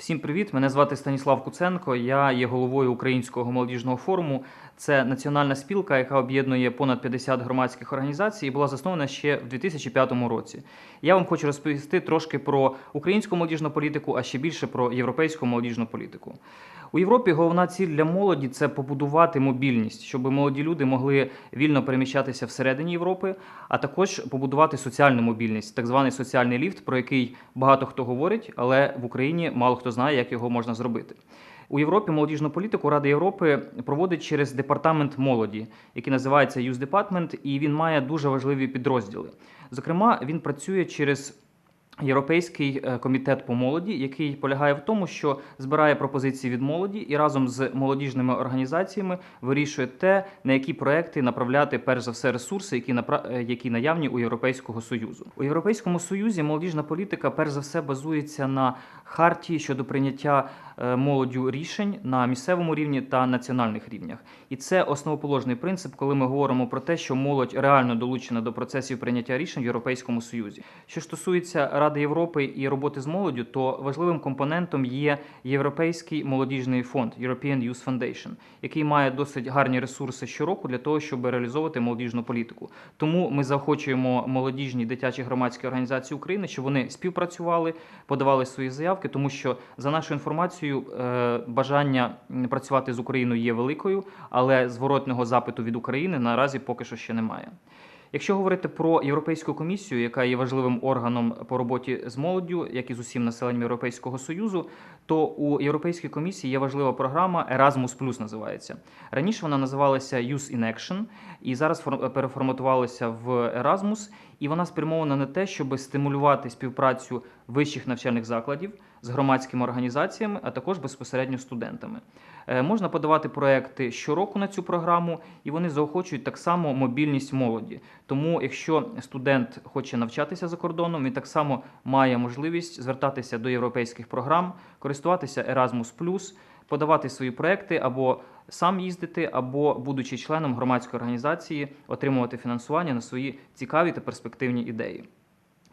Всім привіт! Мене звати Станіслав Куценко. Я є головою Українського молодіжного форуму. Це національна спілка, яка об'єднує понад 50 громадських організацій і була заснована ще в 2005 році. Я вам хочу розповісти трошки про українську молодіжну політику, а ще більше про європейську молодіжну політику. У Європі головна ціль для молоді це побудувати мобільність, щоб молоді люди могли вільно переміщатися всередині Європи, а також побудувати соціальну мобільність, так званий соціальний ліфт, про який багато хто говорить, але в Україні мало хто знає, як його можна зробити. У Європі молодіжну політику Рада Європи проводить через департамент молоді, який називається Youth Department, і він має дуже важливі підрозділи. Зокрема, він працює через Європейський е, комітет по молоді, який полягає в тому, що збирає пропозиції від молоді і разом з молодіжними організаціями вирішує те, на які проекти направляти перш за все ресурси, які е, які наявні у Європейського союзу. У Європейському союзі молодіжна політика перш за все базується на хартії щодо прийняття молоддю рішень на місцевому рівні та національних рівнях. І це основоположний принцип, коли ми говоримо про те, що молодь реально долучена до процесів прийняття рішень в Європейському Союзі. Що стосується Ради Європи і роботи з молоддю, то важливим компонентом є Європейський молодіжний фонд European Youth Foundation, який має досить гарні ресурси щороку для того, щоб реалізовувати молодіжну політику. Тому ми заохочуємо молодіжні дитячі громадські організації України, щоб вони співпрацювали, подавали свої заявки, тому що за нашою інформацією е, бажання працювати з Україною є великою, але зворотного запиту від України наразі поки що ще немає. Якщо говорити про Європейську комісію, яка є важливим органом по роботі з молоддю, як і з усім населенням Європейського союзу, то у Європейській комісії є важлива програма Erasmus називається. Раніше вона називалася Youth in Action, і зараз фор- переформатувалася в Erasmus, і вона спрямована на те, щоб стимулювати співпрацю вищих навчальних закладів з громадськими організаціями, а також безпосередньо студентами. Е, Можна подавати проекти щороку на цю програму, і вони заохочують так само мобільність молоді. Тому, якщо студент хоче навчатися за кордоном, він так само має можливість звертатися до європейських програм, користуватися Erasmus+, подавати свої проекти або сам їздити, або, будучи членом громадської організації, отримувати фінансування на свої цікаві та перспективні ідеї.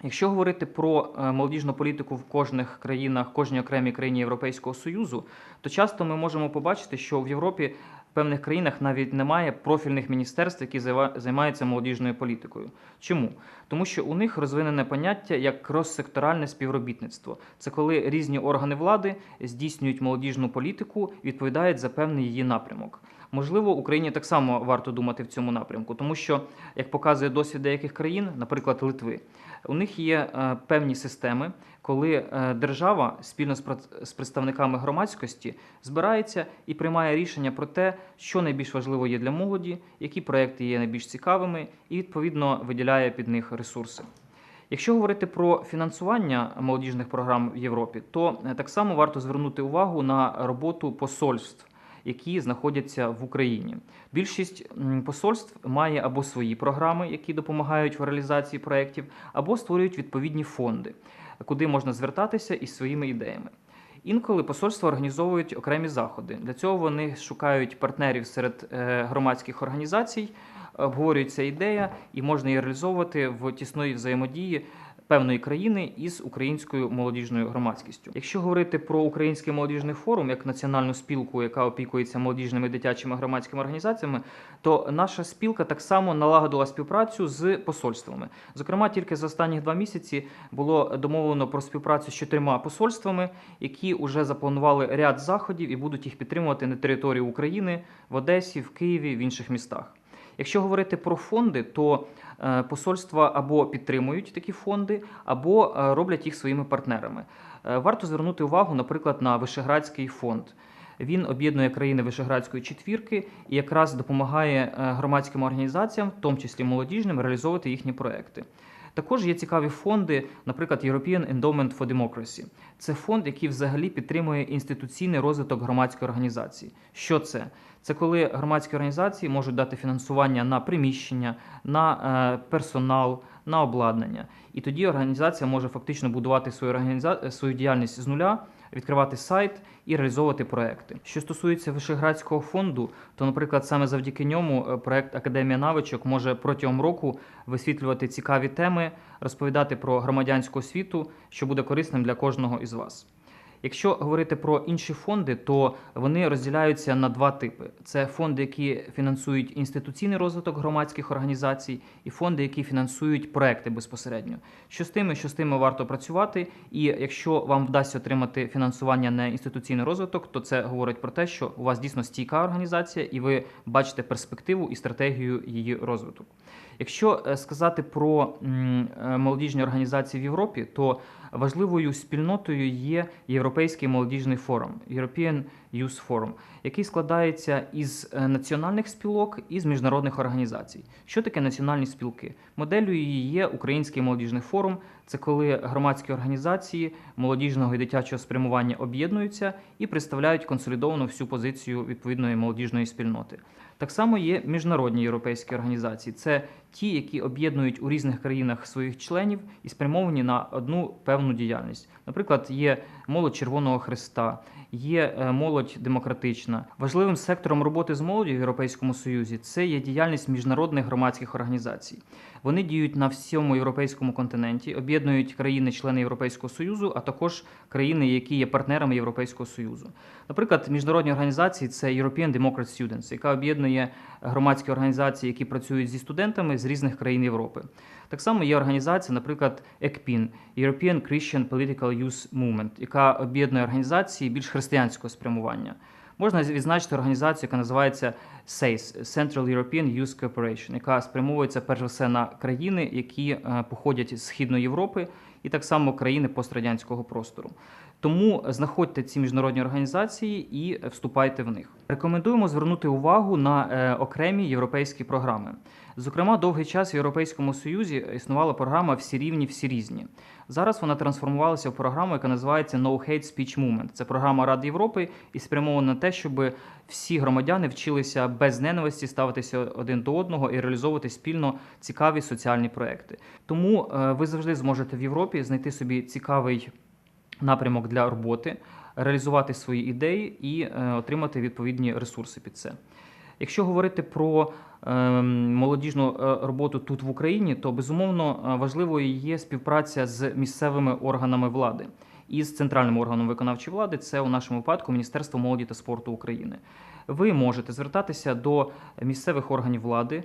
Якщо говорити про е, молодіжну політику в кожних країнах, кожній окремій країні Європейського Союзу, то часто ми можемо побачити, що в Європі в певних країнах навіть немає профільних міністерств, які займаються молодіжною політикою. Чому? Тому що у них розвинене поняття як кроссекторальне співробітництво. Це коли різні органи влади здійснюють молодіжну політику, відповідають за певний її напрямок. Можливо, Україні так само варто думати в цьому напрямку, тому що, як показує досвід деяких країн, наприклад, Литви, у них є е, певні системи, коли е, держава спільно з представниками громадськості збирається і приймає рішення про те, що найбільш важливо є для молоді, які проекти є найбільш цікавими, і відповідно виділяє під них ресурси. Якщо говорити про фінансування молодіжних програм в Європі, то е, так само варто звернути увагу на роботу посольств, які знаходяться в Україні. Більшість посольств має або свої програми, які допомагають в реалізації проєктів, або створюють відповідні фонди, куди можна звертатися із своїми ідеями. Інколи посольства організовують окремі заходи. Для цього вони шукають партнерів серед е, громадських організацій, обговорюється ідея, і можна її реалізовувати в тісної взаємодії певної країни із українською молодіжною громадськістю. Якщо говорити про український молодіжний форум як національну спілку, яка опікується молодіжними дитячими громадськими організаціями, то наша спілка так само налагодила співпрацю з посольствами. Зокрема, тільки за останні два місяці було домовлено про співпрацю з чотирма посольствами, які вже запланували ряд заходів і будуть їх підтримувати на території України в Одесі, в Києві, в інших містах. Якщо говорити про фонди, то е, посольства або підтримують такі фонди, або е, роблять їх своїми партнерами. Е, Варто звернути увагу, наприклад, на Вишеградський фонд. Він об'єднує країни Вишеградської четвірки і якраз допомагає громадським організаціям, в тому числі молодіжним, реалізовувати їхні проекти. Також є цікаві фонди, наприклад, European Endowment for Democracy. Це фонд, який взагалі підтримує інституційний розвиток громадської організації. Що це? Це коли громадські організації можуть дати фінансування на приміщення, на е, персонал, на обладнання. І тоді організація може фактично будувати свою, свою діяльність з нуля, відкривати сайт і реалізовувати проекти. Що стосується Вишеградського фонду, то, наприклад, саме завдяки ньому е, проект Академія навичок може протягом року висвітлювати цікаві теми, розповідати про громадянську освіту, що буде корисним для кожного із вас. Якщо говорити про інші фонди, то вони розділяються на два типи: це фонди, які фінансують інституційний розвиток громадських організацій, і фонди, які фінансують проекти безпосередньо. Що з тими, що з тими варто працювати. І якщо вам вдасться отримати фінансування на інституційний розвиток, то це говорить про те, що у вас дійсно стійка організація, і ви бачите перспективу і стратегію її розвитку. Якщо е, сказати про е, молодіжні організації в Європі, то важливою спільнотою є Європейський молодіжний форум European Youth Forum, який складається із е, національних спілок і з міжнародних організацій. Що таке національні спілки? Моделлю її є Український молодіжний форум. Це коли громадські організації молодіжного і дитячого спрямування об'єднуються і представляють консолідовану всю позицію відповідної молодіжної спільноти. Так само є міжнародні європейські організації. Це ті, які об'єднують у різних країнах своїх членів і спрямовані на одну певну діяльність. Наприклад, є молодь Червоного Христа, є е, молодь демократична. Важливим сектором роботи з молоддю в Європейському Союзі це є діяльність міжнародних громадських організацій. Вони діють на всьому європейському континенті, об'єднують країни-члени Європейського Союзу, а також країни, які є партнерами Європейського Союзу. Наприклад, міжнародні організації це European Democrat Students, яка об'єднує громадські організації, які працюють зі студентами з різних країн Європи. Так само є організація, наприклад, ECPIN – European Christian Political Youth Movement, яка об'єднує організації більш християнського спрямування. Можна відзначити організацію, яка називається SACE – Central European Youth Cooperation, яка спрямовується перш за все на країни, які е, походять з Східної Європи, і так само країни пострадянського простору. Тому знаходьте ці міжнародні організації і вступайте в них. Рекомендуємо звернути увагу на е, окремі європейські програми. Зокрема, довгий час в Європейському Союзі існувала програма Всі рівні, всі різні. Зараз вона трансформувалася в програму, яка називається No Hate Speech Movement. Це програма Ради Європи і спрямована на те, щоб всі громадяни вчилися без ненависті ставитися один до одного і реалізовувати спільно цікаві соціальні проекти. Тому е, ви завжди зможете в Європі знайти собі цікавий напрямок для роботи, реалізувати свої ідеї і е, отримати відповідні ресурси під це. Якщо говорити про е, молодіжну е, роботу тут в Україні, то безумовно е, важливою є співпраця з місцевими органами влади і з центральним органом виконавчої влади. Це у нашому випадку Міністерство молоді та спорту України. Ви можете звертатися до місцевих органів влади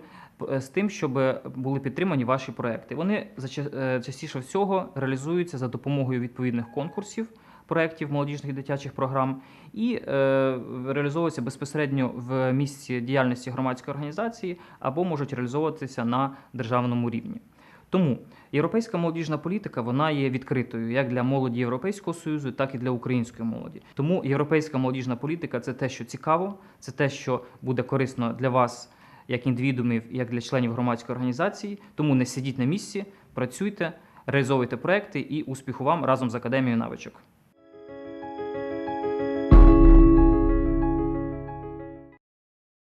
з тим, щоб були підтримані ваші проекти. Вони е, частіше всього реалізуються за допомогою відповідних конкурсів. Проєктів молодіжних і дитячих програм і е, реалізовуються безпосередньо в місці діяльності громадської організації або можуть реалізовуватися на державному рівні. Тому європейська молодіжна політика вона є відкритою як для молоді Європейського союзу, так і для української молоді. Тому європейська молодіжна політика це те, що цікаво, це те, що буде корисно для вас як індивідумів, як для членів громадської організації. Тому не сидіть на місці, працюйте, реалізовуйте проекти і успіху вам разом з академією навичок.